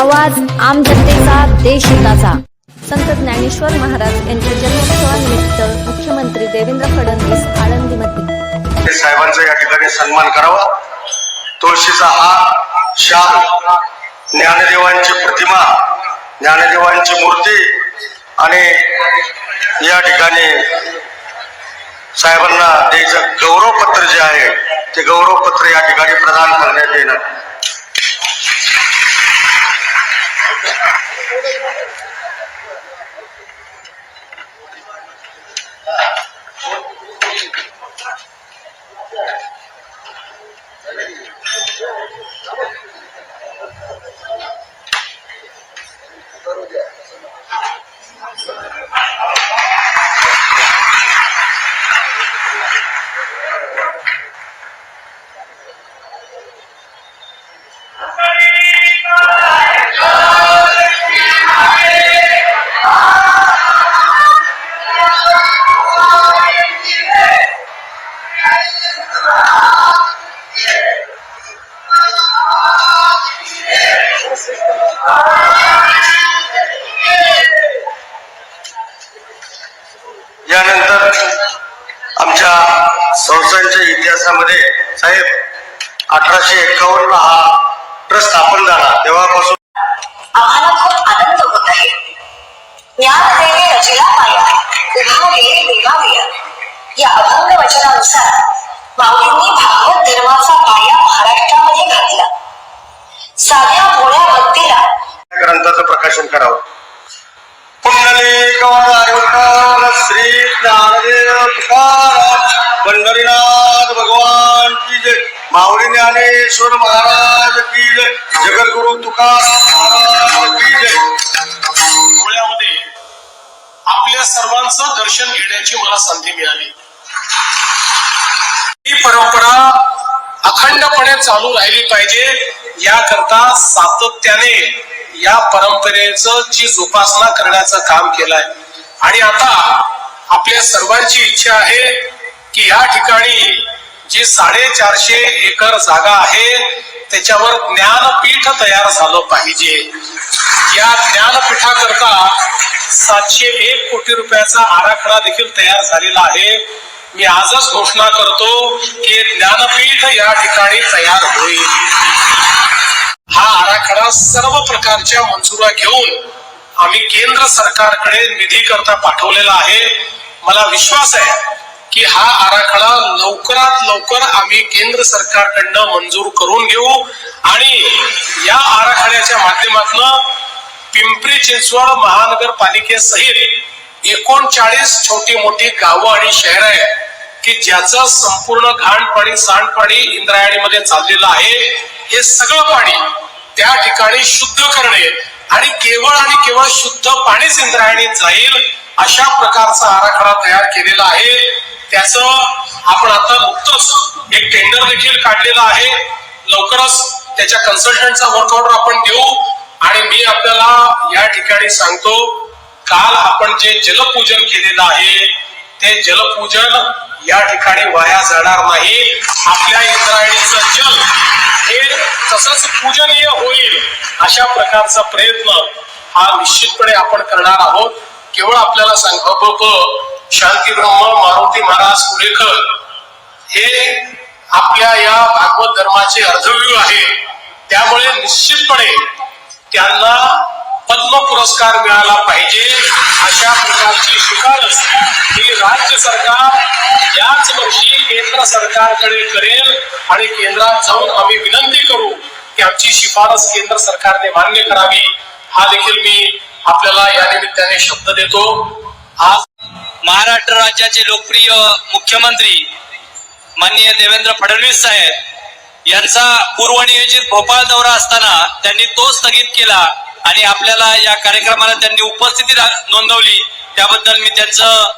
आवाज आम जनतेचा देश हिताचा. संत ज्ञानेश्वर महाराज यांच्या जन्मोत्सवानिमित्त मुख्यमंत्री देवेंद्र फडणवीस आळंदीमध्ये. हे साहेबांचा या ठिकाणी सन्मान करावा. तुळशीचा हार शाल ज्ञानदेवांची प्रतिमा ज्ञानदेवांची मूर्ती आणि या ठिकाणी साहेबांना द्यायचं गौरवपत्र जे आहे ते गौरवपत्र या ठिकाणी प्रदान करण्यात येणार. यानंतर आमच्या संस्थांच्या इतिहासामध्ये साहेब अठराशे एकावन्न हा ट्रस्ट स्थापन झाला. तेव्हापासून आम्हाला खूप आनंद होत आहे. ज्ञानदेवी रचिला पाया उभा वे देवाविया या अभंग वचनानुसार माऊलींनी भागवत धर्माचा पाया महाराष्ट्रामध्ये घातला. साध्या भोळ्या भक्तीला या ग्रंथाचं प्रकाशन करावं. पुंडलिकवरदार श्री ज्ञानदेव तुकाराम पंढरीनाथ भगवान की जय. माऊली ज्ञानेश्वर महाराज की जय. जगद्गुरु तुकाराम महाराज की जय. आपल्या सर्वांचं दर्शन घेण्याची मला संधी मिळाली. ही परंपरा अखंडपणे चालू राहिली पाहिजे. याकरता सातत्याने या परंपरेचं ची जोपासना करण्याचं काम केलंय. आणि आता आपल्या सर्वांची इच्छा आहे की या ठिकाणी जी साडेचारशे एकर जागा आहे त्याच्यावर ज्ञानपीठ तयार झालं पाहिजे. या ज्ञानपीठाकरता सातशे एक कोटी रुपयाचा आराखडा देखील तयार झालेला आहे. मी आजच घोषणा करतो की ज्ञानपीठ या ठिकाणी तयार होईल. हा आराखडा सर्व प्रकारच्या मंजुरा घेऊन आम्ही केंद्र सरकारकडे निधी करता पाठवलेला आहे. मला विश्वास आहे की हा आराखडा लवकरात लवकर आम्ही केंद्र सरकारकडनं मंजूर करून घेऊ आणि या आराखड्याच्या माध्यमातून पिंपरी चिंचवड महानगरपालिकेसहित एकोणचाळीस छोटी मोठी गावं आणि शहर आहेत की ज्याचं संपूर्ण घाण पाणी सांडपाणी इंद्रायणीमध्ये चाललेलं आहे. हे सगळं पाणी त्या ठिकाणी शुद्ध करणे आणि केवळ आणि केवळ शुद्ध पाणीच इंद्रायणीत जाईल अशा प्रकारचा आराखडा तयार केलेला आहे. त्याचं आपण आता नुकतंच एक टेंडर देखील काढलेलं आहे. लवकरच त्याच्या कन्सल्टंटचा वर्क ऑर्डर आपण देऊ. आणि मी आपल्याला या ठिकाणी सांगतो काल आपण जे जलपूजन केलेलं आहे ते जलपूजन या ठिकाणी वाया जाणार नाही. आपल्या इंद्रायणीचं जल हे तसंच पूजनीय होईल अशा प्रकारचा प्रयत्न हा निश्चितपणे आपण करणार आहोत. केवळ आपल्याला सांगावं शांती ब्रह्म मारुती महाराज पुणेकर हे आपल्या या भागवत धर्माचे अर्धव्यू आहे. त्यामुळे निश्चितपणे त्यांना पद्म पुरस्कार मिळाला पाहिजे अशा प्रकारची शिफारस ही राज्य सरकार याच वर्षी केंद्र सरकारकडे करेल आणि केंद्रात जाऊन आम्ही विनंती करू की आमची शिफारस केंद्र सरकारने मान्य करावी. हा देखील मी आपल्याला या निमित्ताने शब्द देतो. आज महाराष्ट्र राज्याचे लोकप्रिय मुख्यमंत्री माननीय देवेंद्र फडणवीस साहेब यांचा पूर्वनियोजित भोपाळ दौरा असताना त्यांनी तो स्थगित केला. आणि आपल्याला या कार्यक्रमाला त्यांनी उपस्थिती नोंदवली. त्याबद्दल मी त्यांचं